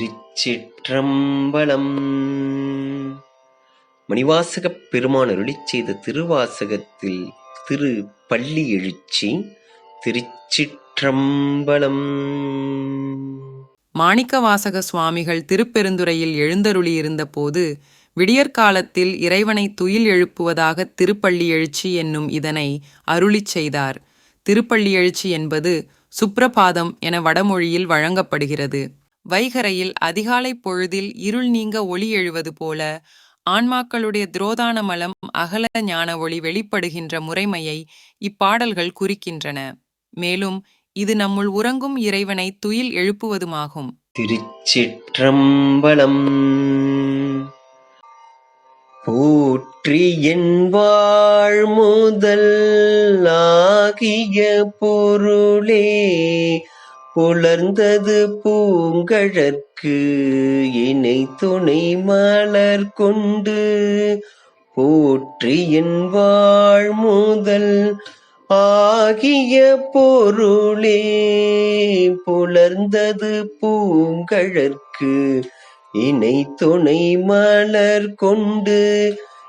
திருச்சிற்றம்பலம். மணிவாசகப் பெருமான் செய்த திருவாசகத்தில் திரு பள்ளி எழுச்சி திருச்சிற்றம்பலம். மாணிக்கவாசக சுவாமிகள் திருப்பெருந்துறையில் எழுந்தருளியிருந்த போது விடியற்காலத்தில் இறைவனை துயில் எழுப்புவதாக திருப்பள்ளி எழுச்சி என்னும் இதனை அருளிச் செய்தார். திருப்பள்ளி எழுச்சி என்பது சுப்ரபாதம் என வடமொழியில் வழங்கப்படுகிறது. வைகரையில் அதிகாலை பொழுதில் இருள் நீங்க ஒளி எழுவது போல ஆன்மாக்களுடைய துரோதான மலம் அகல ஞான ஒளி வெளிப்படுகின்ற முறைமையை இப்பாடல்கள் குறிக்கின்றன. மேலும் இது நம்முள் உறங்கும் இறைவனை துயில் எழுப்புவதுமாகும். திருச்சிற்றம்பலம் போற்றி என் முதல் ஆகிய பொருளே புலர்ந்தது பூங்கழற்கு இணை துணை மலர் கொண்டு போற்றி என் வாழ் முதல் ஆகிய பொருளே. புலர்ந்தது பூங்கழற்கு இணை துணை மலர் கொண்டு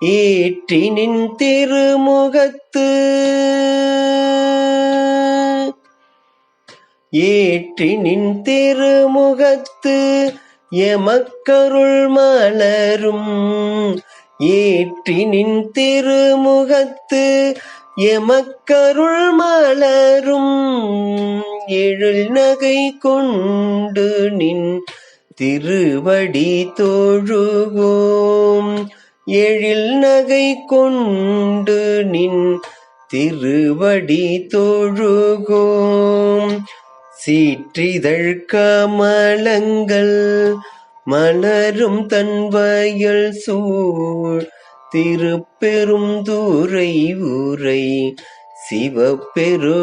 ஏற்றினின் திருமுகத்து. ஏற்றி நின் திருமுகத்து எமக்கருள் மலரும். ஏற்றி நின் திருமுகத்து எமக்கருள் மலரும். எழில் நகை கொண்டு நின் திருவடி தோழுகோம். எழில் நகை கொண்டு நின் திருவடி தோழுகோம். சீற்றிதழ் கமலங்கள் மலரும் தன்வயல் சூழ் திருப்பெரும் தூரை ஊரை சிவபெருமானே.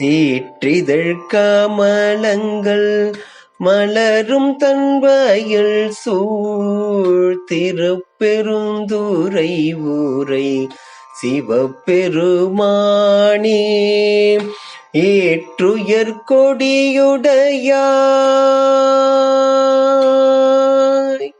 சீற்றிதழ் கமலங்கள் மலரும் தன்வயல் சூழ் திருப்பெருந்தூரை ஊரை சிவபெருமானே ஏற்றுயர் கொடியுடையாய்.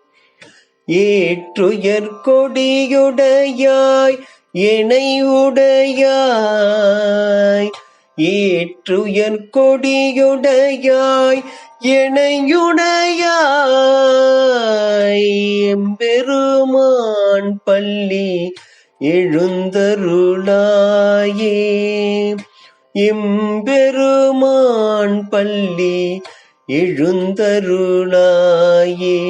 ஏற்றுயர் கொடியுடையாய் இணையுடையாய். ஏற்றுயர் கொடியுடையாய் இணையுடையாய். எம்பெருமான் பள்ளி எழுந்தருளாயே. எம்பெருமான் பள்ளி எழுந்தருளாயே.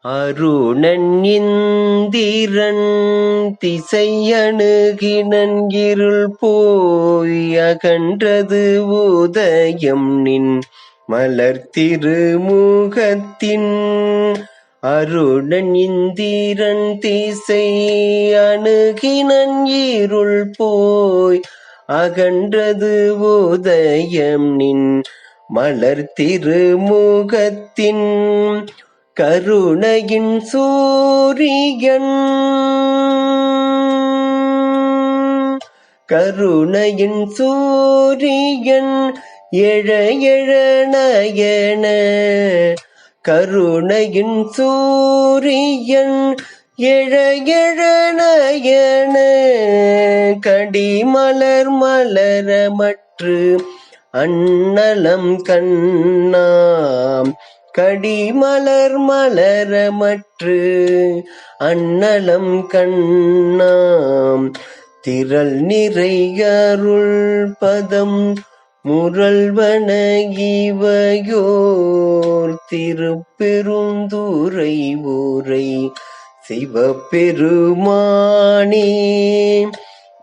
அருணன் இந்திரன் திசையணுகினன் இருள் போய் அகன்றது உதயம் நின் மலர் திருமுகத்தின் அருணன் இந்திரன் திசை அணுகினன் இருள் போய் அகன்றது உதயம் நின் மலர் திருமுகத்தின் கருணையின் சூரியன். கருணையின் சூரியன் எழ எழ நயன கருணையின் சூரியன் எழ எழ நயன கடிமலர் மலரமற்று அன்னலம் கண்ணாம். கடிமலர் மலரமற்று அன்னலம் கண்ணாம். திரள் நிறை அருள் பதம் முரல்வன இவையோர் திருப்பெருந்துரை ஊரை சிவபெருமானே.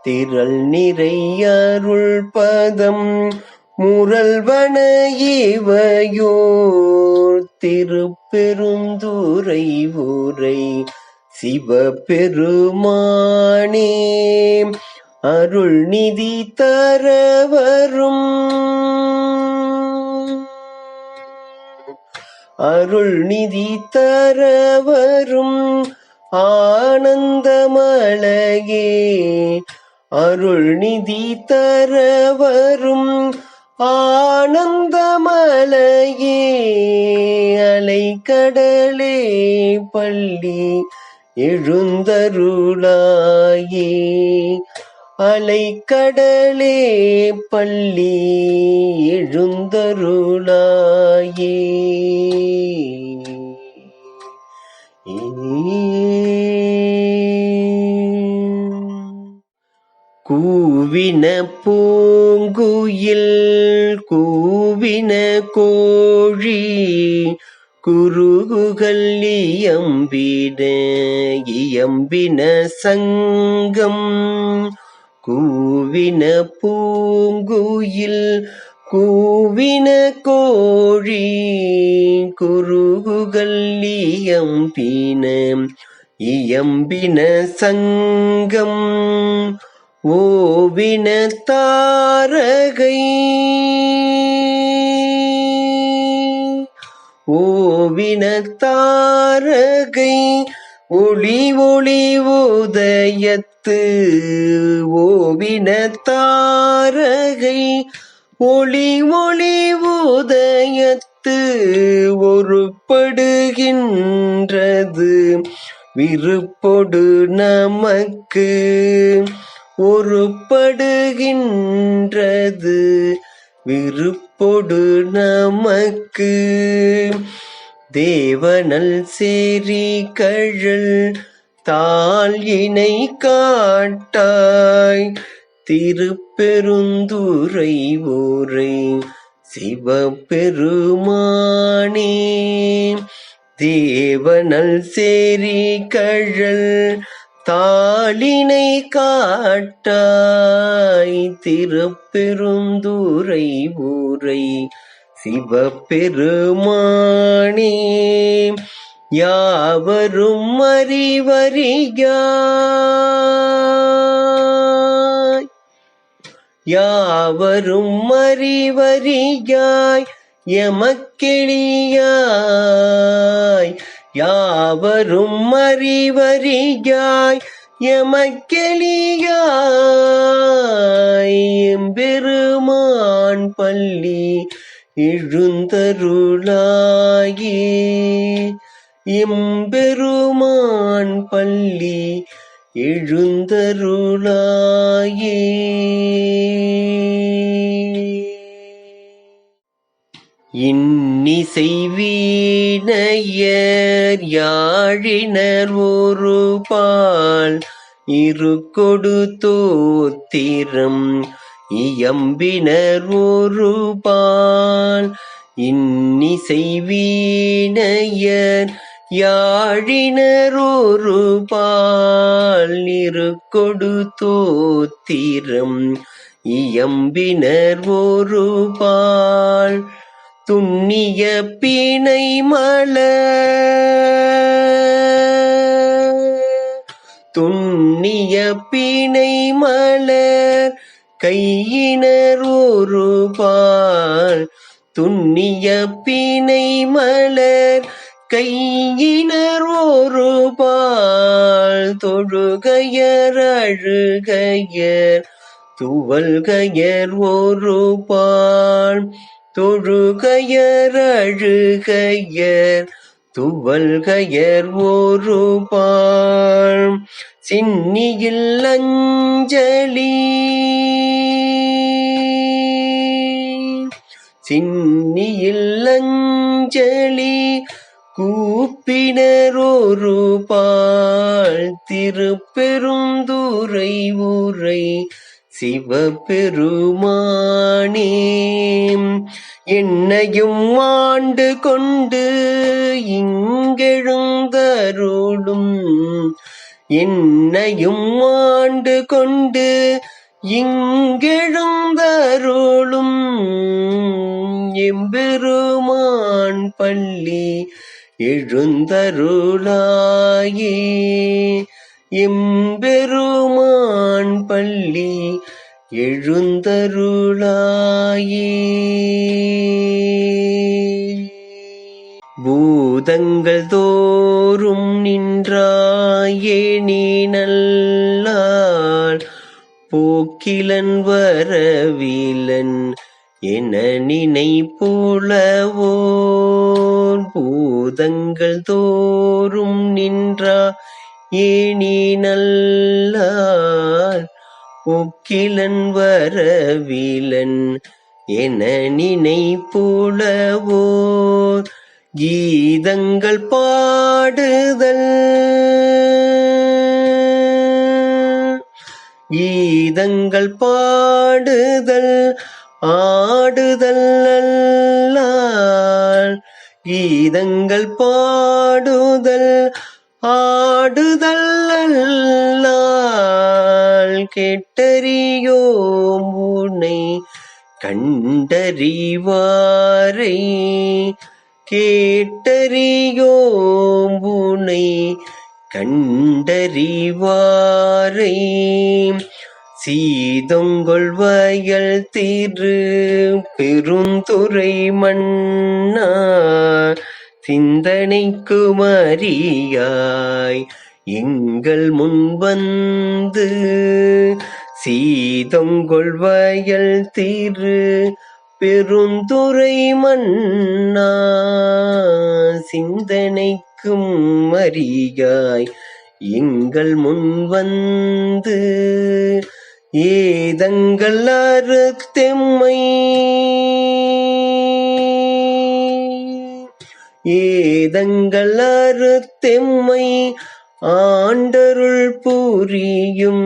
திரள் நிறை அருள் பதம் முரல்வன இவையோர் திருப்பெருந்துரை ஊரை சிவபெருமானே. அருள் நிதி தரவரும் அருள் நிதி தர வரும் ஆனந்தமலையே. அருள் நிதி தர வரும் ஆனந்தமலையே. அலைக்கடலே பள்ளி எழுந்தருளாயே. அலைக்கடலே பள்ளி எழுந்தருளாயே. கூவின பூங்குயில் கூவின கோழி குருகுகள் இயம்பின இயம்பின சங்கம் கூவின பூங்குயில் கூவின கோழி குருகுகள் இயம்பின இயம்பின சங்கம். ஓவின தாரகை. ஓவின தாரகை ஒளி ஒளி உதயத்து. ஓவின தாரகை ஒளி ஒளி உதயத்து ஒருப்படுகின்றது. விருப்பொடு நமக்கு ஒருப்படுகின்றது. விருப்பொடு நமக்கு தேவனல் சேரி கழல் தாள் இணை காட்டாய். திருப்பெருந்துரை ஊரை சிவபெருமானே தேவனல் சேரி கழல் தாளினை காட்டாய் திருப்பெருந்தூரை ஊரை சிவபெருமானே. யாவரும் அறிவறியாய். யாவரும் அறிவறியாய். எமக்கெளியாய். யாவரும் அறிவறியாய் எமக்கெளியாய் பெருமான் பள்ளி எழுந்தருளாயே எம்பெருமான் பள்ளி எழுந்தருளாயே இன்னிசை வீணையர் யாழினர் ஒரு பால் இருக்கொடு தோத்திரம் இயம்பினர் ஒரு பால் இன்னிசை வீணையர் யாழினர் ஒரு பால் இருக்கொடு தோத்திரம் இயம்பினர் ஒரு பால் துண்ணிய பிணை மல. துண்ணிய பிணை மலர் கையினர் ஒரு துண்ணிய பிணை மலர் கையினர் ஒரு தொழுகையர் அழுகையர். துவல்கையர் ஒரு பால் தொழுகையர் அழுகையர் துவல்கையர் ஒரு பாழ் சின்னியில் அஞ்சலி சின்னியில் அஞ்சலி கூப்பினர் ஒரு பால் திருப்பெருந்துரை உரை சிவபெருமானே என்னையும் ஆண்டு கொண்டு இங்கெழுந்தருளும் என்னையும் ஆண்டு கொண்டு இங்கெழுந்தருளும் எம்பெருமான் பள்ளி எழுந்தருளாயே. எம்பெருமான் பள்ளி எழுந்தருளாயே. பூதங்கள் தோறும் நின்றாயே நீ நல்லாள். போக்கிலன் வரவிலன் என நினைப்புலவோர் பூதங்கள் தோறும் நின்றா ஏனி நல்லார் ஒக்கிலன் வரவிலன் என நினைப்புலவோர் கீதங்கள் பாடுதல். கீதங்கள் பாடுதல் ஆடுதல் அல்லால் கீதங்கள் பாடுதல் ஆடுதல் அல்லால் கெட்டறியோம் உன்னை கண்டறிவாரை. கேட்டறியோம் உன்னை கண்டறிவாரை. சீதங்கொள் வயல் தீரு பெருந்துறை மன்னா சிந்தனைக்கு மறியாய் எங்கள் முன்வந்து சீதங்கொள்வயல் சீதொங்கொள் வயல் திரு பெருந்துறை மன்னா சிந்தனைக்கும் மறியாய் எங்கள் முன்வந்து ஏதங்கள் அறுத்தெம்மை ஏதங்கள் அறுத்தெம்மை ஆண்டருள் பூரியும்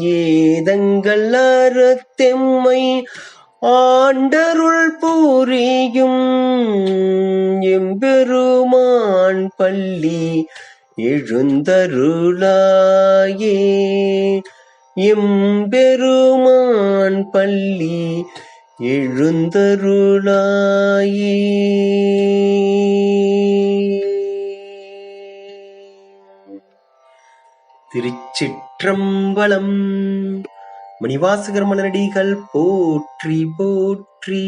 ஏதங்கள் அறத்தெம்மை. ஆண்டருள் பூரியும் எம்பெருமான் பள்ளி எழுந்தருளாயே. எம்பெருமான் பள்ளி எழுந்தருளாயே. திருச்சிற்றம்பலம். மணிவாசகர் மலரடிகள் போற்றி போற்றி.